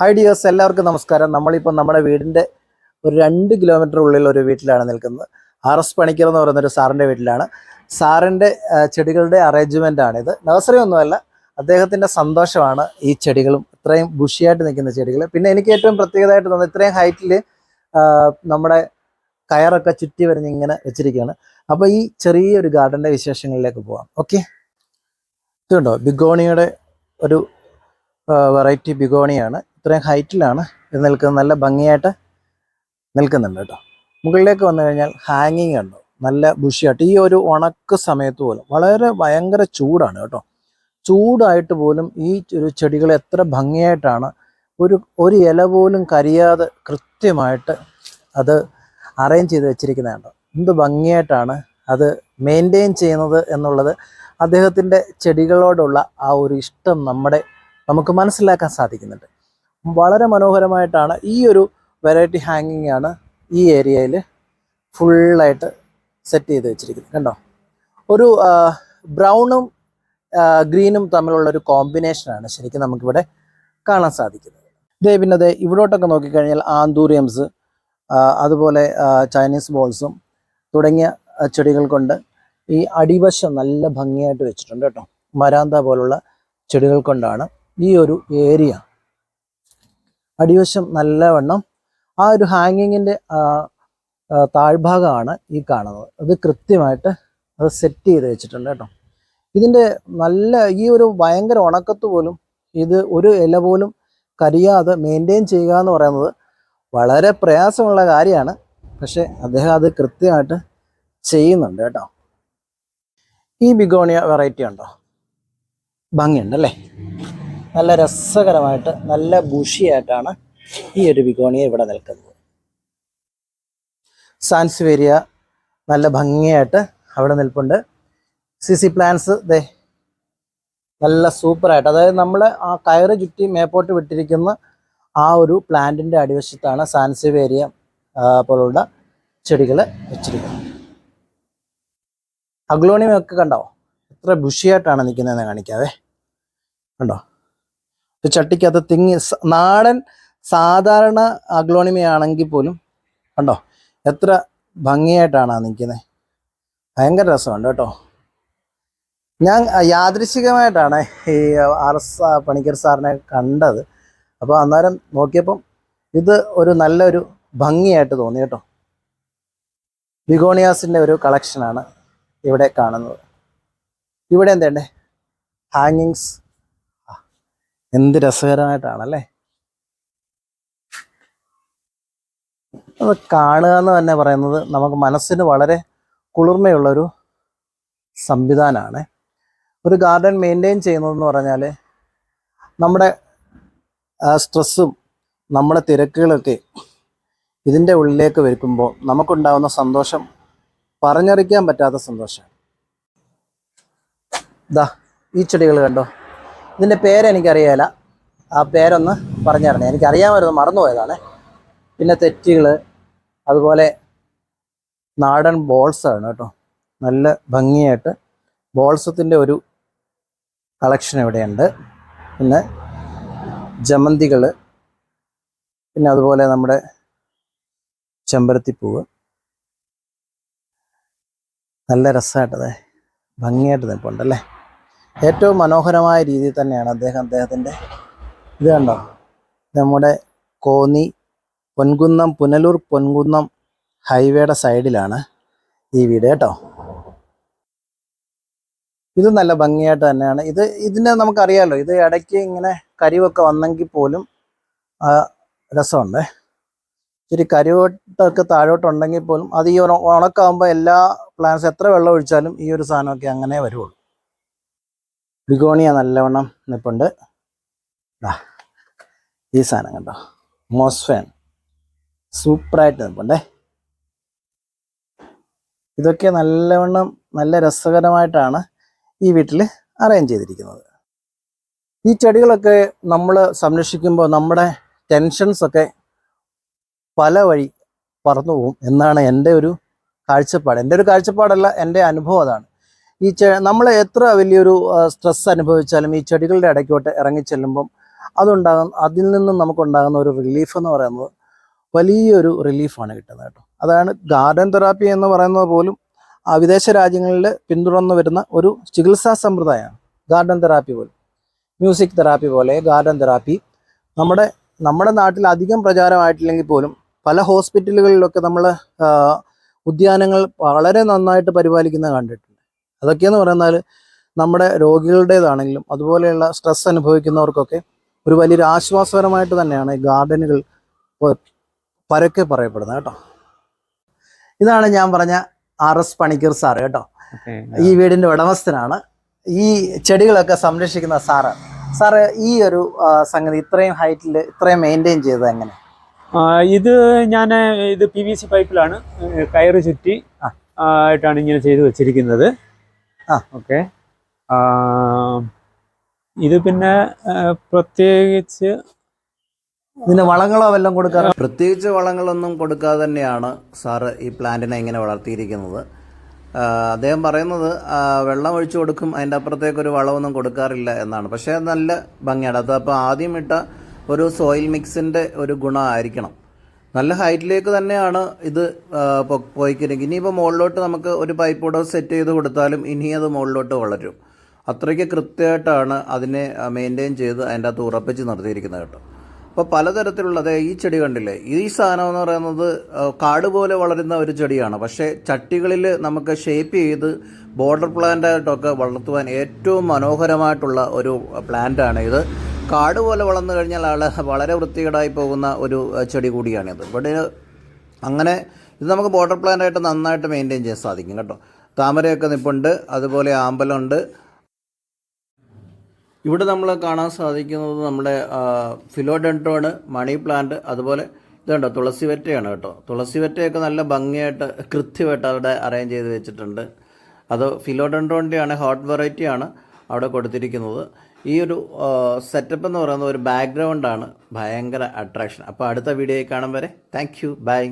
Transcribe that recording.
Hi dears എല്ലാവർക്കും നമസ്കാരം. നമ്മളിപ്പോൾ നമ്മുടെ വീടിന്റെ ഒരു രണ്ട് കിലോമീറ്റർ ഉള്ളിൽ ഒരു വീട്ടിലാണ് നിൽക്കുന്നത്. ആർ എസ് പണിക്കർ എന്ന് പറയുന്ന ഒരു സാറിന്റെ വീട്ടിലാണ് സാറിന്റെ ചെടികളുടെ അറേഞ്ച്മെന്റ് ആണിത്. നഴ്സറി ഒന്നുമല്ല അദ്ദേഹത്തിന്റെ സന്തോഷമാണ് ഈ ചെടികളും. ഇത്രയും ബുഷിയായിട്ട് നിൽക്കുന്ന ചെടികൾ പിന്നെ എനിക്ക് ഏറ്റവും പ്രത്യേകതയായിട്ട് തോന്നുന്നത് ഇത്രയും ഹൈറ്റിൽ നമ്മുടെ കയറൊക്കെ ചുറ്റി വരഞ്ഞ് ഇങ്ങനെ വെച്ചിരിക്കുകയാണ്. അപ്പോൾ ഈ ചെറിയൊരു ഗാർഡന്റെ വിശേഷങ്ങളിലേക്ക് പോവാം. ഓക്കെ ഇതുണ്ടോ? ബിഗോണിയുടെ ഒരു വെറൈറ്റി ബിഗോണിയാണ്. ഇത്രയും ഹൈറ്റിലാണ് ഇത് നിൽക്കുന്നത്. നല്ല ഭംഗിയായിട്ട് നിൽക്കുന്നുണ്ട് കേട്ടോ. മുകളിലേക്ക് വന്നു കഴിഞ്ഞാൽ ഹാങ്ങിങ് ഉണ്ടോ. നല്ല ബുഷിയായിട്ട് ഈ ഒരു ഉണക്ക് സമയത്ത് പോലും വളരെ ഭയങ്കര ചൂടാണ് കേട്ടോ. ചൂടായിട്ട് പോലും ഈ ഒരു ചെടികൾ എത്ര ഭംഗിയായിട്ടാണ് ഒരു ഒരു ഇല പോലും കരിയാതെ കൃത്യമായിട്ട് അത് അറേഞ്ച് ചെയ്ത് വെച്ചിരിക്കുന്നതുണ്ടോ എന്ത് ഭംഗിയായിട്ടാണ് അത് മെയിന്റെയിൻ ചെയ്യുന്നത് എന്നുള്ളത് അദ്ദേഹത്തിന്റെ ചെടികളോടുള്ള ആ ഒരു ഇഷ്ടം നമ്മുടെ നമുക്ക് മനസ്സിലാക്കാൻ സാധിക്കുന്നുണ്ട്. വളരെ മനോഹരമായിട്ടാണ് ഈ ഒരു വെറൈറ്റി ഹാങ്ങിങ് ആണ് ഈ ഏരിയയിൽ ഫുള്ളായിട്ട് സെറ്റ് ചെയ്ത് വെച്ചിരിക്കുന്നത്. കണ്ടോ? ഒരു ബ്രൗണും ഗ്രീനും തമ്മിലുള്ള ഒരു കോമ്പിനേഷനാണ് ശരിക്കും നമുക്കിവിടെ കാണാൻ സാധിക്കുന്നത്. ഇതേ പിന്നെ അതെ ഇവിടോട്ടൊക്കെ നോക്കിക്കഴിഞ്ഞാൽ ആന്തൂറിയംസ് അതുപോലെ ചൈനീസ് ബോൾസും തുടങ്ങിയ ചെടികൾ കൊണ്ട് ഈ അടിവശം നല്ല ഭംഗിയായിട്ട് വെച്ചിട്ടുണ്ട് കേട്ടോ. മരാന്ത പോലുള്ള ചെടികൾ കൊണ്ടാണ് ഈ ഒരു ഏരിയ അടിവശം നല്ലവണ്ണം ആ ഒരു ഹാങ്ങിങ്ങിന്റെ താഴ്ഭാഗമാണ് ഈ കാണുന്നത്. അത് കൃത്യമായിട്ട് അത് സെറ്റ് ചെയ്ത് വെച്ചിട്ടുണ്ട് കേട്ടോ. ഇതിന്റെ നല്ല ഈ ഒരു ഭയങ്കര ഉണക്കത്ത് പോലും ഇത് ഒരു ഇല പോലും കരിയാതെ മെയിന്റെയിൻ ചെയ്യുക എന്ന് പറയുന്നത് വളരെ പ്രയാസമുള്ള കാര്യമാണ്. പക്ഷേ അദ്ദേഹം അത് കൃത്യമായിട്ട് ചെയ്യുന്നുണ്ട് കേട്ടോ. ഈ ബിഗോണിയ വെറൈറ്റി ഉണ്ടോ? ഭംഗിയുണ്ട് അല്ലേ നല്ല രസകരമായിട്ട് നല്ല ബുഷിയായിട്ടാണ് ഈ ഒരു ബിഗോണിയ ഇവിടെ നിൽക്കുന്നത്. സാൻസ്വേരിയ നല്ല ഭംഗിയായിട്ട് അവിടെ നിൽപ്പുണ്ട്. സി സി പ്ലാന്റ്സ് ദേ നല്ല സൂപ്പറായിട്ട് അതായത് നമ്മൾ ആ കയറ് ചുറ്റി മേപ്പോട്ട് വിട്ടിരിക്കുന്ന ആ ഒരു പ്ലാന്റിന്റെ അടിവശത്താണ് സാൻസിവേരിയ പോലുള്ള ചെടികൾ വെച്ചിരിക്കുന്നത്. അഗ്ലോണിയമൊക്കെ കണ്ടോ? എത്ര ബുഷിയായിട്ടാണ് നിൽക്കുന്നതെന്ന് കാണിക്കാവേ. കണ്ടോ? ഒരു ചട്ടിക്കകത്ത് തിങ്ങി നാടൻ സാധാരണ അഗ്ലോണിമയാണെങ്കിൽ പോലും കണ്ടോ? എത്ര ഭംഗിയായിട്ടാണ് നിൽക്കുന്നത് ഭയങ്കര രസമുണ്ട് കേട്ടോ. ഞാൻ യാദൃശികമായിട്ടാണ് ഈ ആർ എസ് പണിക്കർ സാറിനെ കണ്ടത്. അപ്പോൾ അന്നേരം നോക്കിയപ്പം ഇത് ഒരു നല്ലൊരു ഭംഗിയായിട്ട് തോന്നി കേട്ടോ. ബിഗോണിയാസിന്റെ ഒരു കളക്ഷനാണ് ഇവിടെ കാണുന്നത്. ഇവിടെ എന്തേണ്ടേ? ഹാങ്ങിങ്സ് എന്ത് രസകരമായിട്ടാണല്ലേ? അത് കാണുക എന്ന് തന്നെ പറയുന്നത് നമുക്ക് മനസ്സിന് വളരെ കുളിർമയുള്ളൊരു സംവിധാനമാണ്. ഒരു ഗാർഡൻ മെയിന്റെയിൻ ചെയ്യുന്നതെന്ന് പറഞ്ഞാൽ നമ്മുടെ സ്ട്രെസ്സും നമ്മുടെ തിരക്കുകളൊക്കെ ഇതിന്റെ ഉള്ളിലേക്ക് വരുമ്പോൾ നമുക്കുണ്ടാകുന്ന സന്തോഷം പറഞ്ഞറിയിക്കാൻ പറ്റാത്ത സന്തോഷം ദാ ഈ ചെടികൾ കണ്ടോ? ഇതിന്റെ പേര് എനിക്കറിയാല. ആ പേരൊന്ന് പറഞ്ഞു തരണേ എനിക്കറിയാമായിരുന്നു മറന്നുപോയതാണ്. പിന്നെ തെറ്റുകൾ അതുപോലെ നാടൻ ബോൾസാണ് കേട്ടോ. നല്ല ഭംഗിയായിട്ട് ബോൾസത്തിന്റെ ഒരു കളക്ഷൻ ഇവിടെയുണ്ട്. പിന്നെ ജമന്തികൾ പിന്നെ അതുപോലെ നമ്മുടെ ചെമ്പരത്തിപ്പൂവ്. നല്ല രസമായിട്ടത് ഭംഗിയായിട്ട് നിൽപ്പുണ്ടല്ലേ? ഏറ്റവും മനോഹരമായ രീതിയിൽ തന്നെയാണ് അദ്ദേഹം അദ്ദേഹത്തിന്റെ ഇത് കണ്ടോ? നമ്മുടെ കോന്നി പൊൻകുന്നം പുനലൂർ പൊൻകുന്നം ഹൈവേയുടെ സൈഡിലാണ് ഈ വീട് കേട്ടോ. ഇത് നല്ല ഭംഗിയായിട്ട് തന്നെയാണ്. ഇത് ഇതിനെ നമുക്കറിയാമല്ലോ ഇത് ഇടയ്ക്ക് ഇങ്ങനെ കരിവൊക്കെ വന്നെങ്കിൽ പോലും രസമുണ്ട്. ഇച്ചിരി കരിവട്ടൊക്കെ താഴോട്ടുണ്ടെങ്കിൽ പോലും അത് ഈ ഉണ- ഉണക്കാവുമ്പോൾ എല്ലാ പ്ലാന്റ്സ് എത്ര വെള്ളം ഒഴിച്ചാലും ഈ ഒരു സാധനമൊക്കെ അങ്ങനെ വരുള്ളൂ ബിഗോണിയ നല്ലവണ്ണം നിൽപ്പുണ്ട് ദാ, ഈ സാധനം കണ്ടോ? മോസ്ഫേൺ സൂപ്പറായിട്ട് നിൽപ്പുണ്ടേ ഇതൊക്കെ നല്ലവണ്ണം നല്ല രസകരമായിട്ടാണ് ഈ വീട്ടിൽ അറേഞ്ച് ചെയ്തിരിക്കുന്നത്. ഈ ചെടികളൊക്കെ നമ്മൾ സംരക്ഷിക്കുമ്പോൾ നമ്മുടെ ടെൻഷൻസ് ഒക്കെ പല വഴി പറന്നു പോകും എന്നാണ് എന്റെ ഒരു കാഴ്ചപ്പാട്. എന്റെ ഒരു കാഴ്ചപ്പാടല്ല എന്റെ അനുഭവം അതാണ്. ഈ നമ്മൾ എത്ര വലിയൊരു സ്ട്രെസ് അനുഭവിച്ചാലും ഈ ചെടികളുടെ ഇടയ്ക്കോട്ട് ഇറങ്ങി ചെല്ലുമ്പം അതുണ്ടാകുന്ന അതിൽ നിന്നും നമുക്കുണ്ടാകുന്ന ഒരു റിലീഫ് എന്ന് പറയുന്നത് വലിയൊരു റിലീഫാണ് കിട്ടുന്നത് കേട്ടോ. അതാണ് ഗാർഡൻ തെറാപ്പി എന്ന് പറയുന്നത് പോലും വിദേശ രാജ്യങ്ങളിൽ പിന്തുടർന്നു വരുന്ന ഒരു ചികിത്സാ സമ്പ്രദായമാണ്. ഗാർഡൻ തെറാപ്പി പോലും. മ്യൂസിക് തെറാപ്പി പോലെ ഗാർഡൻ തെറാപ്പി നമ്മുടെ നമ്മുടെ നാട്ടിൽ അധികം പ്രചാരമായിട്ടില്ലെങ്കിൽ പോലും പല ഹോസ്പിറ്റലുകളിലൊക്കെ നമ്മൾ ഉദ്യാനങ്ങൾ വളരെ നന്നായിട്ട് പരിപാലിക്കുന്നത് കണ്ടിട്ടുണ്ട്. അതൊക്കെയെന്ന് പറയുന്നാൽ നമ്മുടെ രോഗികളുടേതാണെങ്കിലും അതുപോലെയുള്ള സ്ട്രെസ് അനുഭവിക്കുന്നവർക്കൊക്കെ ഒരു വലിയൊരു ആശ്വാസകരമായിട്ട് തന്നെയാണ് ഈ ഗാർഡനുകൾ പരക്കെ പറയപ്പെടുന്നത് കേട്ടോ. ഇതാണ് ഞാൻ പറഞ്ഞ ആർ എസ് പണിക്കർ സാറ് കേട്ടോ. ഈ വീടിന്റെ ഉടമസ്ഥനാണ്. ഈ ചെടികളൊക്കെ സംരക്ഷിക്കുന്ന സാറ് സാറ് ഈ ഒരു സംഗതി ഇത്രയും ഹൈറ്റിൽ ഇത്രയും മെയിന്റെയിൻ ചെയ്തത് എങ്ങനെ? ഇത് ഞാൻ ഇത് പി വി സി പൈപ്പിലാണ് കയറ് ചുറ്റി ആയിട്ടാണ് ഇങ്ങനെ ചെയ്തു വെച്ചിരിക്കുന്നത്. ഓക്കെ. ഇത് പിന്നെ പ്രത്യേകിച്ച് ഇതിന് വളങ്ങളോ വല്ലതും കൊടുക്കാറ്? പ്രത്യേകിച്ച് വളങ്ങളൊന്നും കൊടുക്കാതെ തന്നെയാണ് സാറ് ഈ പ്ലാന്റിനെ ഇങ്ങനെ വളർത്തിയിരിക്കുന്നത്. അദ്ദേഹം പറയുന്നത് വെള്ളം ഒഴിച്ചു കൊടുക്കും അതിന്റെ അപ്പുറത്തേക്ക് ഒരു വളമൊന്നും കൊടുക്കാറില്ല എന്നാണ്. പക്ഷേ നല്ല ഭംഗിയാണ്. അത് അപ്പോൾ ആദ്യം ഇട്ട ഒരു സോയിൽ മിക്സിന്റെ ഒരു ഗുണമായിരിക്കണം. നല്ല ഹൈറ്റിലേക്ക് തന്നെയാണ് ഇത് പോയിക്കിരിക്കുന്നത് ഇനിയിപ്പോൾ മുകളിലോട്ട് നമുക്ക് ഒരു പൈപ്പ് കൂടെ സെറ്റ് ചെയ്ത് കൊടുത്താലും ഇനി അത് മുകളിലോട്ട് വളരും. അത്രയ്ക്ക് കൃത്യമായിട്ടാണ് അതിനെ മെയിന്റെയിൻ ചെയ്ത് അതിന്റെ അകത്ത് ഉറപ്പിച്ച് നിർത്തിയിരിക്കുന്നത് കേട്ടോ. അപ്പോൾ പലതരത്തിലുള്ള അതെ ഈ ചെടി കണ്ടില്ലേ? ഈ സാധനം എന്ന് പറയുന്നത് കാട് പോലെ വളരുന്ന ഒരു ചെടിയാണ്. പക്ഷേ ചട്ടികളിൽ നമുക്ക് ഷേപ്പ് ചെയ്ത് ബോർഡർ പ്ലാന്റ് ആയിട്ടൊക്കെ വളർത്തുവാൻ ഏറ്റവും മനോഹരമായിട്ടുള്ള ഒരു പ്ലാന്റാണ് ഇത്. കാട് പോലെ വളർന്നു കഴിഞ്ഞാൽ വളരെ വൃത്തികേടായി പോകുന്ന ഒരു ചെടി കൂടിയാണിത് ഇവിടെ അങ്ങനെ ഇത് നമുക്ക് ബോർഡർ പ്ലാന്റായിട്ട് നന്നായിട്ട് മെയിന്റെയിൻ ചെയ്യാൻ സാധിക്കും കേട്ടോ. താമരയൊക്കെ നിപ്പുണ്ട് അതുപോലെ ആമ്പലുണ്ട് ഇവിടെ നമ്മൾ കാണാൻ സാധിക്കുന്നത് നമ്മുടെ ഫിലോഡെൻട്രോണ് മണി പ്ലാന്റ് അതുപോലെ ഇതുണ്ടോ തുളസി വെറ്റയാണ് കേട്ടോ. തുളസി വെറ്റയൊക്കെ നല്ല ഭംഗിയായിട്ട് കൃത്യമായിട്ട് അവിടെ അറേഞ്ച് ചെയ്ത് വെച്ചിട്ടുണ്ട്. അത് ഫിലോഡെൻട്രോണിന്റെയാണ് ഹോട്ട് വെറൈറ്റിയാണ് അവിടെ കൊടുത്തിരിക്കുന്നത്. ഈ ഒരു സെറ്റപ്പ് എന്ന് പറയുന്ന ഒരു ബാക്ക്ഗ്രൗണ്ടാണ് ഭയങ്കര അട്രാക്ഷൻ അപ്പോൾ അടുത്ത വീഡിയോയിൽ കാണും വരെ. Thank you by